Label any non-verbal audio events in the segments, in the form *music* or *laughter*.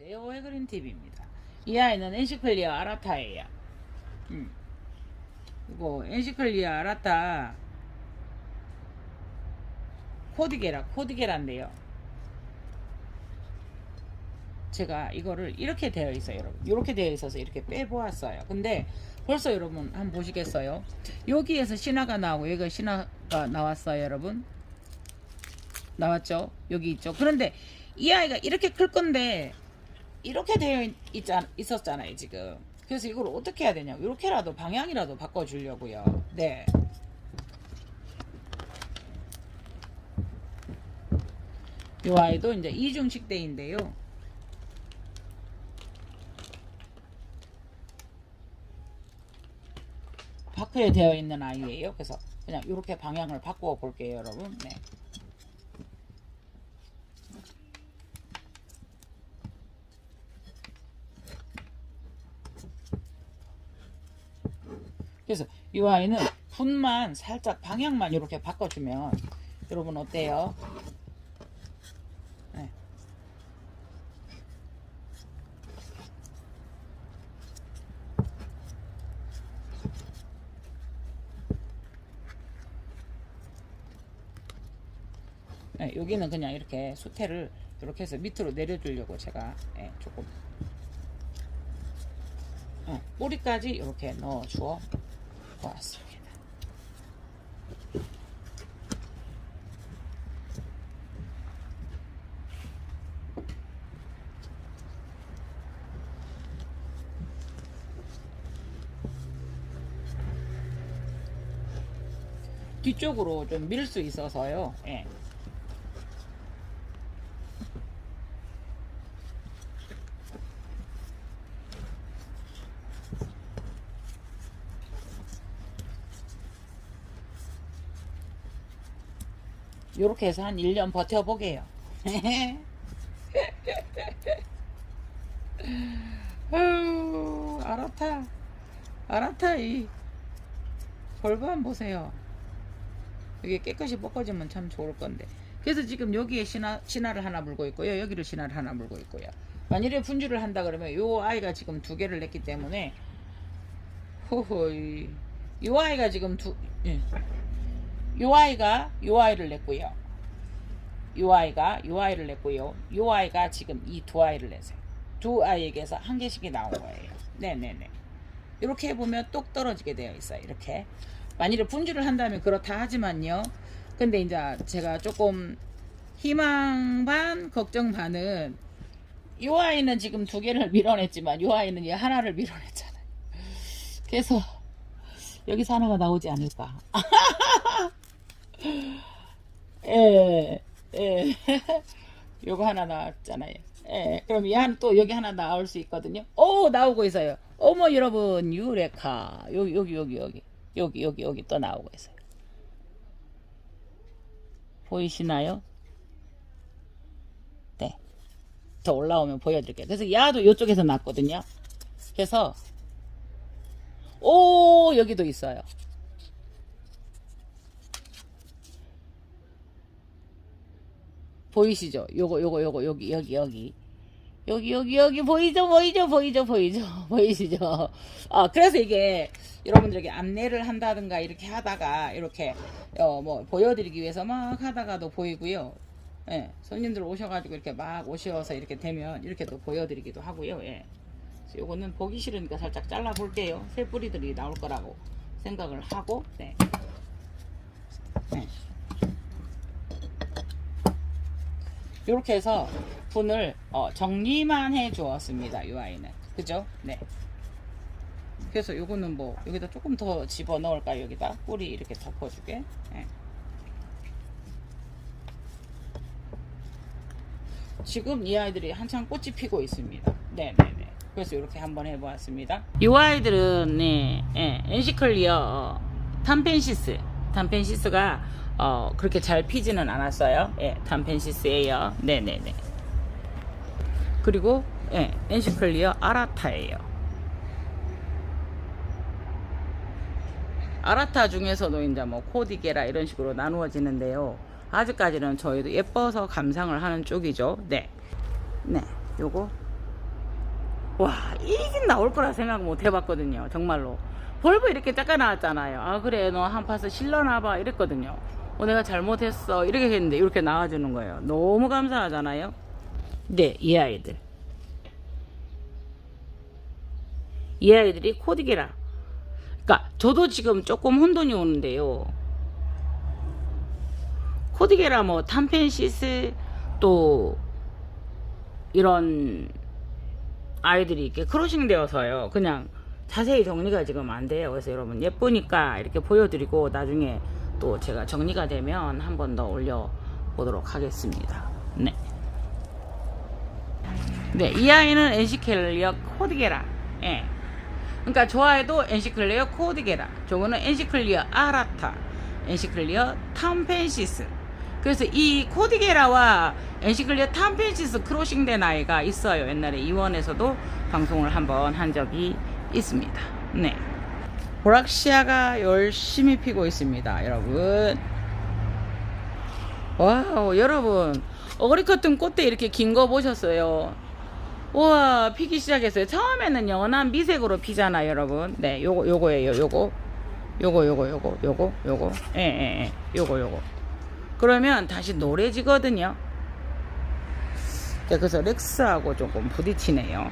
안녕하세요. 해그린 TV입니다. 이 아이는 엔시클리아 아라타예요. 음. 이거 엔시클리아 아라타 코디게라 코디게라인데요. 제가 이거를 이렇게 되어 있어요, 여러분. 이렇게 되어 있어서 이렇게 빼보았어요. 근데 벌써 여러분 한번 보시겠어요? 여기에서 신화가 나오고 여기가 신화가 나왔어요, 여러분. 나왔죠? 여기 있죠. 그런데 이 아이가 이렇게 클 건데 이렇게 되어 있, 있잖, 있었잖아요, 지금. 그래서 이걸 어떻게 해야 되냐? 이렇게라도 방향이라도 바꿔주려고요. 네. 이 아이도 이제 이중식대인데요. 바크에 되어 있는 아이예요. 그래서 그냥 이렇게 방향을 바꾸어 볼게요, 여러분. 네. 그래서 이 아이는 분만 살짝 방향만 이렇게 바꿔주면 여러분 어때요? 네. 네, 여기는 그냥 이렇게 수태를 이렇게 해서 밑으로 내려주려고 제가 예, 조금 예, 뿌리까지 이렇게 넣어 주어 보았습니다. 뒤쪽으로 좀 밀 수 있어서요. 예. 요렇게 해서 한 1년 버텨보게요. *laughs* 아유, 알았다. 알았다, 이. 골반 보세요. 이게 깨끗이 뻗어지면 참 좋을 건데. 그래서 지금 여기에 신화, 신화를 하나 물고 있고요. 여기를 신화를 하나 물고 있고요. 만일에 분주를 한다 그러면 요 아이가 지금 두 개를 냈기 때문에 호호이 요 아이가 지금 두 예. 요 아이가 요 아이를 냈고요. 요 아이가 요 아이를 냈고요. 요 아이가 지금 이 두 아이를 냈어요. 두 아이에게서 한 개씩이 나온 거예요. 네네네. 이렇게 해보면 똑 떨어지게 되어 있어요. 이렇게. 만일에 분주를 한다면 그렇다 하지만요. 근데 이제 제가 조금 희망 반, 걱정 반은 요 아이는 지금 두 개를 *laughs* 밀어냈지만 요 아이는 얘 하나를 밀어냈잖아요. 그래서 여기서 하나가 나오지 않을까. *laughs* 예, 예. *laughs* 요거 하나 나왔잖아요. 예, 그럼 얘또 여기 하나 나올 수 있거든요. 오, 나오고 있어요. 어머, 여러분, 유레카. 여기, 여기, 여기, 여기. 여기, 여기, 여기 또 나오고 있어요. 보이시나요? 네. 더 올라오면 보여드릴게요. 그래서 야도 이쪽에서 났거든요. 그래서, 오, 여기도 있어요. 보이시죠? 요거 요거 요거 여기 여기 여기 여기 여기 여기 보이죠 보이죠 보이죠 보이죠 *laughs* 보이시죠? 아 그래서 이게 여러분들에게 안내를 한다든가 이렇게 하다가 이렇게 어 뭐 보여드리기 위해서 막 하다가도 보이고요. 예, 손님들 오셔가지고 이렇게 막 오셔서 이렇게 되면 이렇게 또 보여드리기도 하고요. 예. 요거는 보기 싫으니까 살짝 잘라 볼게요. 새 뿌리들이 나올 거라고 생각을 하고 네. 네. 이렇게 해서 분을 어, 정리만 해 주었습니다. 이 아이는 그죠? 네. 그래서 요거는 뭐 여기다 조금 더 집어 넣을까요? 여기다 뿌리 이렇게 덮어주게. 네. 지금 이 아이들이 한창 꽃이 피고 있습니다. 네네네. 그래서 이렇게 한번 해보았습니다. 이 아이들은 네, 예, 엔시클리어 어, 탄펜시스, 탄펜시스가 어, 그렇게 잘 피지는 않았어요. 예, 탄펜시스예요. 네네네. 그리고 예, 엔시클리어 아라타예요. 아라타 중에서도 이제 뭐 코디게라 이런 식으로 나누어지는데요. 아직까지는 저희도 예뻐서 감상을 하는 쪽이죠. 네. 네. 요거 와 이게 나올 거라 생각 못 해봤거든요 정말로 벌브 이렇게 작아 나왔잖아요. 아 그래 너 한 파스 실러나봐. 이랬거든요. 어 내가 잘못했어. 이렇게 했는데 이렇게 나와주는 거예요. 너무 감사하잖아요. 네이 아이들. 이 아이들이 코디게라. 그러니까 저도 지금 조금 혼돈이 오는데요. 코디게라 뭐 탐펜시스 또 이런 아이들이 이렇게 크로싱 되어서요. 그냥 자세히 정리가 지금 안 돼요. 그래서 여러분 예쁘니까 이렇게 보여드리고 나중에 또 제가 정리가 되면 한 번 더 올려 보도록 하겠습니다. 네. 네, 이 아이는 엔시클리어 코디게라. 예. 그러니까 저 아이도 엔시클리어 코디게라. 저거는 엔시클리어 아라타. 엔시클리어 탐펜시스. 그래서 이 코디게라와 엔시클리어 탐펜시스 크로싱 된 아이가 있어요. 옛날에 이원에서도 방송을 한번 한 적이 있습니다. 네. 보락시아가 열심히 피고 있습니다. 여러분. 와우, 여러분. 어그리 커튼 꽃대 이렇게 긴 거 보셨어요? 우와, 피기 시작했어요. 처음에는 연한 미색으로 피잖아요, 여러분. 네, 요거, 요거예요, 요거. 요거, 요거, 요거, 요거, 요거. 예, 예, 예. 요거, 요거. 그러면 다시 노래지거든요. 네, 그래서 렉스하고 조금 부딪히네요.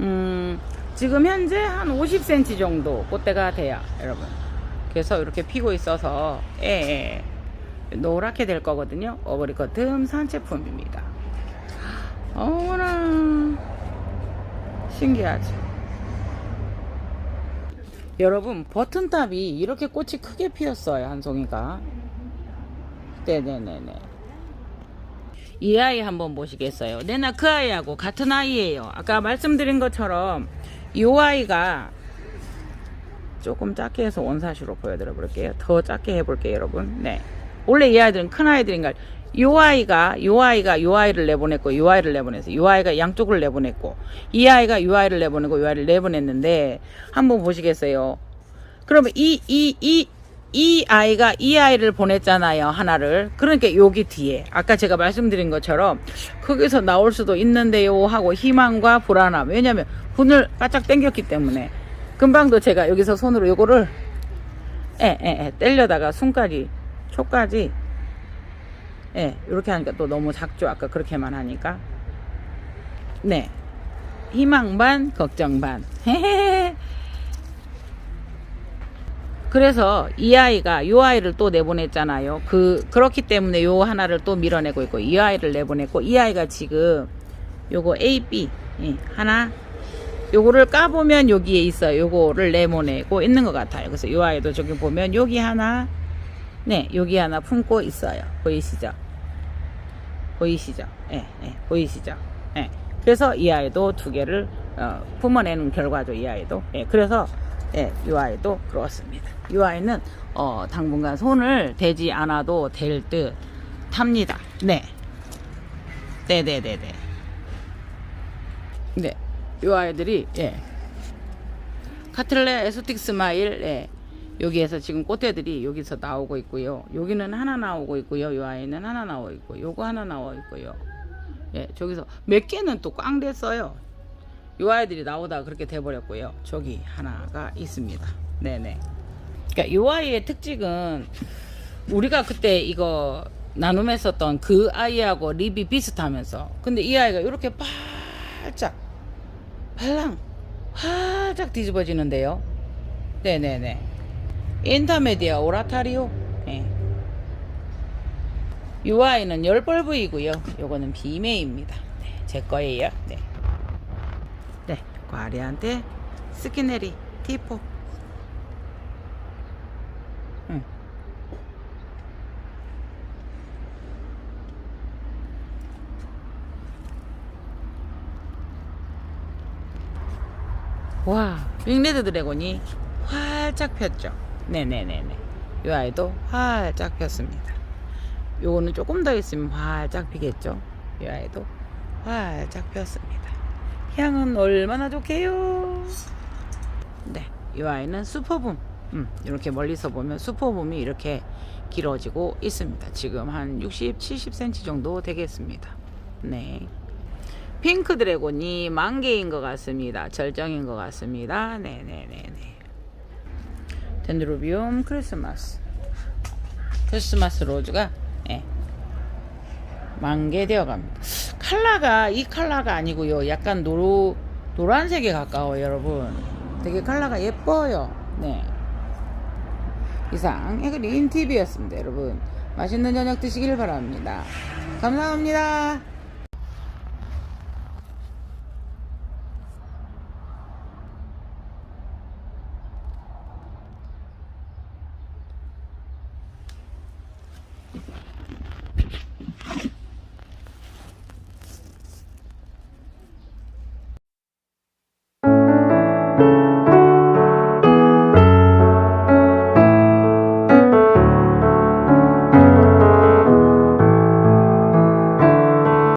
음, 지금 현재 한 50cm 정도 꽃대가 돼요, 여러분. 그래서 이렇게 피고 있어서, 예, 예, 예. 노랗게 될 거거든요. 어버리컷 듬 산 제품입니다. 어머나, 신기하죠. 여러분, 버튼탑이 이렇게 꽃이 크게 피었어요, 한 송이가. 네네네네. 이 아이 한번 보시겠어요? 내나 그 아이하고 같은 아이예요. 아까 말씀드린 것처럼 이 아이가 조금 작게 해서 원사시로 보여드려 볼게요. 더 작게 해볼게요, 여러분. 네. 원래 이 아이들은 큰 아이들인가? 이 아이가, 이 아이가 이 아이를 내보냈고, 이 아이를 내보내서, 이 아이가 양쪽을 내보냈고, 이 아이가 이 아이를 내보내고, 이 아이를 내보냈는데, 한번 보시겠어요? 그러면 이, 이, 이, 이 아이가 이 아이를 보냈잖아요. 하나를. 그러니까 여기 뒤에. 아까 제가 말씀드린 것처럼, 거기서 나올 수도 있는데요. 하고 희망과 불안함. 왜냐면, 분을 바짝 당겼기 때문에. 금방도 제가 여기서 손으로 요거를, 에, 에, 에, 때려다가 손까지, 초까지, 예, 이렇게 하니까 또 너무 작죠. 아까 그렇게만 하니까. 네. 희망 반, 걱정 반. *laughs* 헤헤헤. 그래서 이 아이가 요 아이를 또 내보냈잖아요. 그 그렇기 때문에 요 하나를 또 밀어내고 있고 이 아이를 내보냈고 이 아이가 지금 요거 A, B 예, 하나 요거를 까보면 여기에 있어요. 요거를 내보내고 있는 것 같아요. 그래서 요 아이도 저기 보면 여기 하나 네 여기 하나 품고 있어요. 보이시죠? 보이시죠? 예, 예, 보이시죠? 예. 그래서 이 아이도 두 개를 어, 품어내는 결과죠. 이 아이도. 예, 그래서 예, 이 아이도 그렇습니다. 이 아이는 어, 당분간 손을 대지 않아도 될 듯 합니다. 네. 네, 네, 네, 네. 네. 이 아이들이 예. 카틀레 에소틱 스마일 예. 여기에서 지금 꽃대들이 여기서 나오고 있고요. 여기는 하나 나오고 있고요. 이 아이는 하나 나오고 있고, 요거 하나 나오고 있고요. 예, 저기서 몇 개는 또 꽝 됐어요. 이 아이들이 나오다가 그렇게 돼버렸고요. 저기 하나가 있습니다. 네네. 그러니까 이 아이의 특징은 우리가 그때 이거 나눔했었던 그 아이하고 립이 비슷하면서 근데 이 아이가 이렇게 팔짝 팔랑 활짝 뒤집어지는데요. 네네네. 인터메디아 오라타리오. 예. 이 아이는 열벌브이고요. 요거는 비메입니다. 네, 제 거예요. 네. 네, 과리한테 스키네리 티포. 응. 와, 윙레드 드래곤이 활짝 폈죠. 네네네네. 이 아이도 활짝 폈습니다. 요거는 조금 더 있으면 활짝 피겠죠. 이 아이도 활짝 폈습니다. 향은 얼마나 좋게요. 네, 이 아이는 슈퍼붐. 음, 이렇게 멀리서 보면 슈퍼붐이 이렇게 길어지고 있습니다. 지금 한 60, 70cm 정도 되겠습니다. 네. 핑크 드래곤이 만개인 것 같습니다. 절정인 것 같습니다. 네네네네. 덴드로비움 크리스마스. 크리스마스 로즈가 예. 만개 되어 갑니다. 칼라가 이 칼라가 아니고요. 약간 노 노란색에 가까워요, 여러분. 되게 칼라가 예뻐요. 네. 이상 에그린 TV였습니다, 여러분. 맛있는 저녁 드시길 바랍니다. 감사합니다.